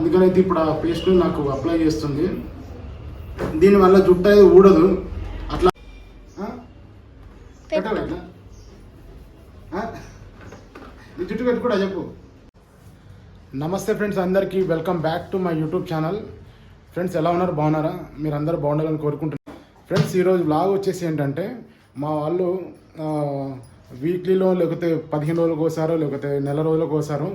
అందుకని అయితే ఇప్పుడు ఆ పేస్ట్ నాకు అప్లై చేస్తుంది. దీనివల్ల జుట్టు అనేది ఊడదు. అట్లా? పెట్టాలా? నీ జుట్టు పెట్టుకోడా చెప్పు. నమస్తే ఫ్రెండ్స్ అందరికీ welcome back to my YouTube channel. Friends ఎలా ఉన్నారు? బాగున్నారా? మీరు అందరూ బాగుండాలని కోరుకుంటున్నాను ఫ్రెండ్స్ ఈరోజు బ్లాగ్ వచ్చేసి ఏంటంటే మా వాళ్ళు వీక్లీలో లేకపోతే పదిహేను రోజులకు ఒకసారో లేకపోతే నెల రోజులకు ఒకసారో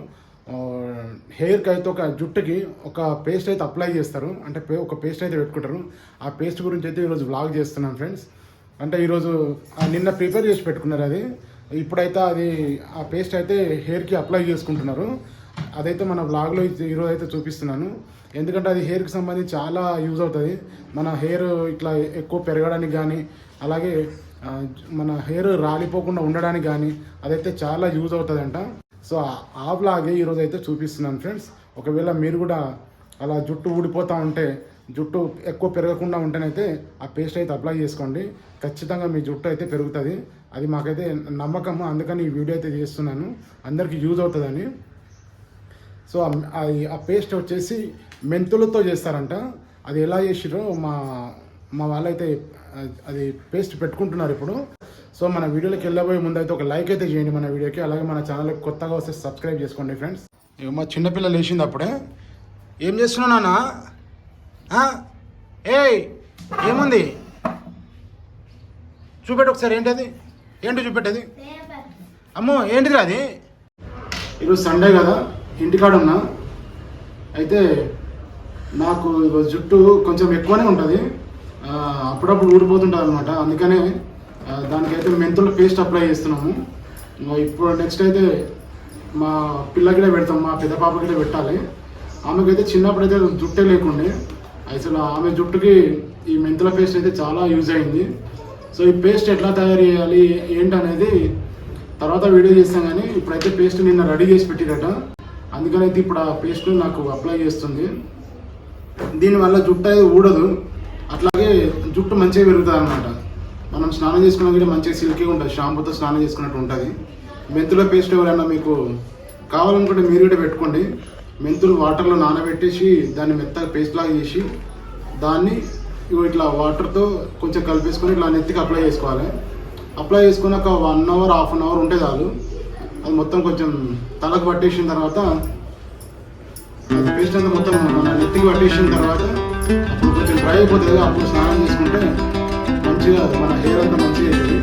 హెయిర్కి అయితే ఒక జుట్టుకి ఒక పేస్ట్ అయితే అప్లై చేస్తారు. అంటే ఒక పేస్ట్ అయితే పెట్టుకుంటారు. ఆ పేస్ట్ గురించి అయితే ఈరోజు బ్లాగ్ చేస్తున్నాను ఫ్రెండ్స్. అంటే ఈరోజు నిన్న ప్రిపేర్ చేసి పెట్టుకున్నారు అది. ఇప్పుడైతే అది ఆ పేస్ట్ అయితే హెయిర్కి అప్లై చేసుకుంటున్నారు. అదైతే మన బ్లాగ్లో ఈరోజు అయితే చూపిస్తున్నాను. ఎందుకంటే అది హెయిర్కి సంబంధించి చాలా యూజ్ అవుతుంది. మన హెయిర్ ఇట్లా ఎక్కువ పెరగడానికి కానీ అలాగే మన హెయిర్ రాలిపోకుండా ఉండడానికి కానీ అదైతే చాలా యూజ్ అవుతుందంట. సో ఆ- బ్లాగే ఈరోజు అయితే చూపిస్తున్నాను ఫ్రెండ్స్. ఒకవేళ మీరు కూడా అలా జుట్టు ఊడిపోతూ ఉంటే జుట్టు ఎక్కువ పెరగకుండా ఉంటేనైతే ఆ పేస్ట్ అయితే అప్లై చేసుకోండి. ఖచ్చితంగా మీ జుట్టు అయితే పెరుగుతుంది. అది మాకైతే నమ్మకము. అందుకని ఈ వీడియో అయితే చేస్తున్నాను. అందరికీ యూజ్ అవుతుందని. సో ఆ- ఆ- పేస్ట్ వచ్చేసి మెంతులతో చేస్తారంట. అది ఎలా చేసిరో మా మా వాళ్ళైతే అది పేస్ట్ పెట్టుకుంటున్నారు ఇప్పుడు. సో మన వీడియోలోకి వెళ్ళబోయే ముందు అయితే ఒక లైక్ అయితే చేయండి మన వీడియోకి. అలాగే మన ఛానల్కి కొత్తగా వస్తే సబ్స్క్రైబ్ చేసుకోండి ఫ్రెండ్స్. ఇగో మా చిన్నపిల్ల లేచింది అప్పుడే. ఏం చేస్తున్నావు నాన్న? ఏ ఏయ్ ఏముంది? చూపెట్టు ఒకసారి ఏంటది? ఏంటి చూపెట్టేది? అమ్మో ఏంటిది అది? ఈరోజు సండే కదా ఇంటికాడ ఉన్నా అయితే నాకు ఈరోజు జుట్టు కొంచెం ఎక్కువనే ఉంటుంది. అప్పుడప్పుడు ఊడిపోతుంటుంది అనమాట అందుకనే దానికైతే మెంతుల పేస్ట్ అప్లై చేస్తున్నాము. ఇప్పుడు నెక్స్ట్ అయితే మా పిల్లకిడే పెడతాం మా పెద్ద పాపకిడే పెట్టాలి. ఆమెకైతే చిన్నప్పుడు అయితే జుట్టే లేకుండే. అసలు ఆమె జుట్టుకి ఈ మెంతుల పేస్ట్ అయితే చాలా యూజ్ అయింది. సో ఈ పేస్ట్ ఎట్లా తయారు చేయాలి ఏంటనేది తర్వాత వీడియో చేస్తాం కానీ ఇప్పుడైతే పేస్ట్ నిన్న రెడీ చేసి పెట్టిరట. అందుకనైతే ఇప్పుడు ఆ పేస్ట్ నాకు అప్లై చేస్తుంది. దీనివల్ల జుట్టు అయితే ఊడదు. అట్లాగే జుట్టు మంచిగా పెరుగుతుంది అనమాట మనం స్నానం చేసుకున్న కూడా మంచిగా సిల్కీ ఉంటుంది. షాంపూతో స్నానం చేసుకున్నట్టు ఉంటుంది. మెంతుల పేస్ట్ ఎవరైనా మీకు కావాలనుకుంటే మీరు కూడా పెట్టుకోండి. మెంతులు వాటర్లో నానబెట్టేసి దాన్ని మెత్తగా పేస్ట్ లాగా చేసి దాన్ని ఇట్లా వాటర్తో కొంచెం కలిపేసుకొని ఇట్లా నెత్తికి అప్లై చేసుకోవాలి. అప్లై చేసుకుని ఒక one hour half an hour ఉంటే చాలు. అది మొత్తం కొంచెం తలకు పట్టేసిన తర్వాత పేస్ట్ అంతా మొత్తం నెత్తికి పట్టేసిన తర్వాత అప్పుడు కొంచెం డ్రై అయిపోతుంది అప్పుడు స్నానం చేసుకుంటే మంచిగా మన హెయిర్ అంతా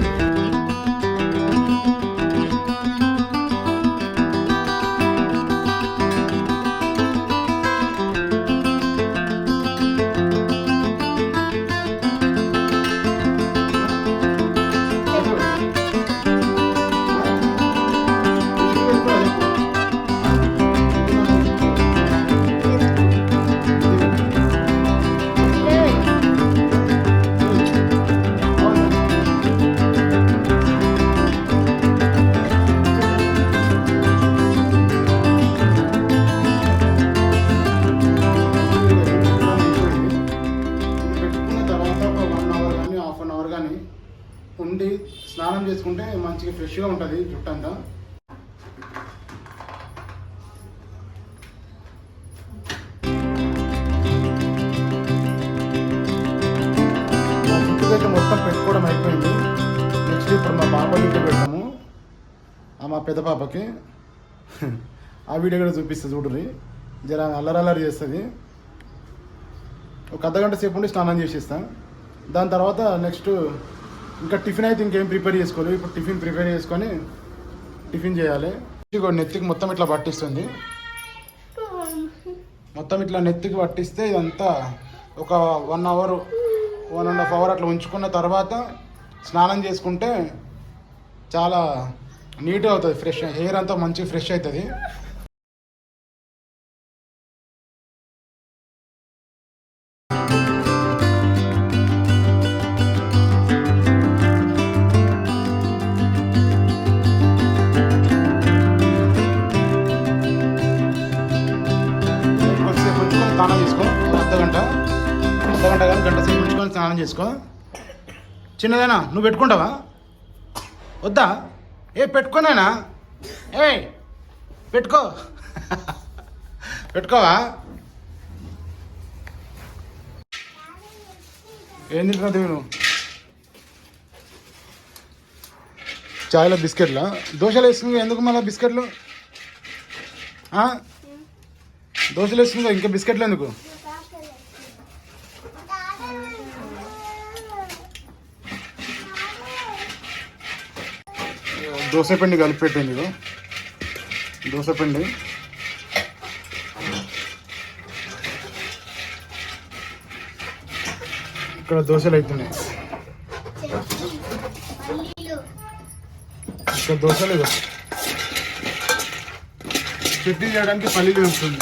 చేసుకుంటే మంచిగా ఫ్రెష్గా ఉంటుంది జుట్టు అంతా మా జుట్టుకైతే మొత్తం పెట్టుకోవడం అయిపోయింది. నెక్స్ట్ ఇప్పుడు మా పాప జుట్టు పెడతాము. ఆ మా పెద్ద పాపకి. ఆ వీడియో కూడా చూపిస్తుంది చూడరి జర అల్లరల్లరి చేస్తుంది. ఒక అర్ధగంట సేపు ఉండి స్నానం చేసేస్తాను దాని తర్వాత నెక్స్ట్ ఇంకా టిఫిన్ అయితే ఇంకేం ప్రిపేర్ చేసుకోలేదు. ఇప్పుడు టిఫిన్ ప్రిపేర్ చేసుకొని టిఫిన్ చేయాలి. ఇగో నెత్తికి మొత్తం ఇట్లా పట్టిస్తుంది. మొత్తం ఇట్లా నెత్తికి పట్టిస్తే ఇదంతా ఒక one hour one and half hour అట్లా ఉంచుకున్న తర్వాత స్నానం చేసుకుంటే చాలా నీట్గా అవుతుంది ఫ్రెష్ హెయిర్ అంతా మంచి ఫ్రెష్ అవుతుంది. స్నానం చేసుకో అర్ధ గంట అర్ధ గంట కానీ గంట సేపు ఉంచుకొని స్నానం చేసుకో. చిన్నదైనా నువ్వు పెట్టుకుంటావా? వద్దా? ఏ పెట్టుకోనైనా? ఏ పెట్టుకో. పెట్టుకోవా? ఏం తింటున్నా నువ్వు? చాయ్లో బిస్కెట్లు? దోశలు వేసుకుని ఎందుకు మళ్ళీ బిస్కెట్లు? దోశలు వేసుకుందా? ఇంకా బిస్కెట్లు ఎందుకు? దోశ పిండి కలిపి పెట్టింది ఇదో దోశ పిండి. ఇక్కడ దోశలు అవుతున్నాయి ఇక్కడ దోశలు ఇదో చట్నీ చేయడానికి పల్లీలు వేస్తుంది.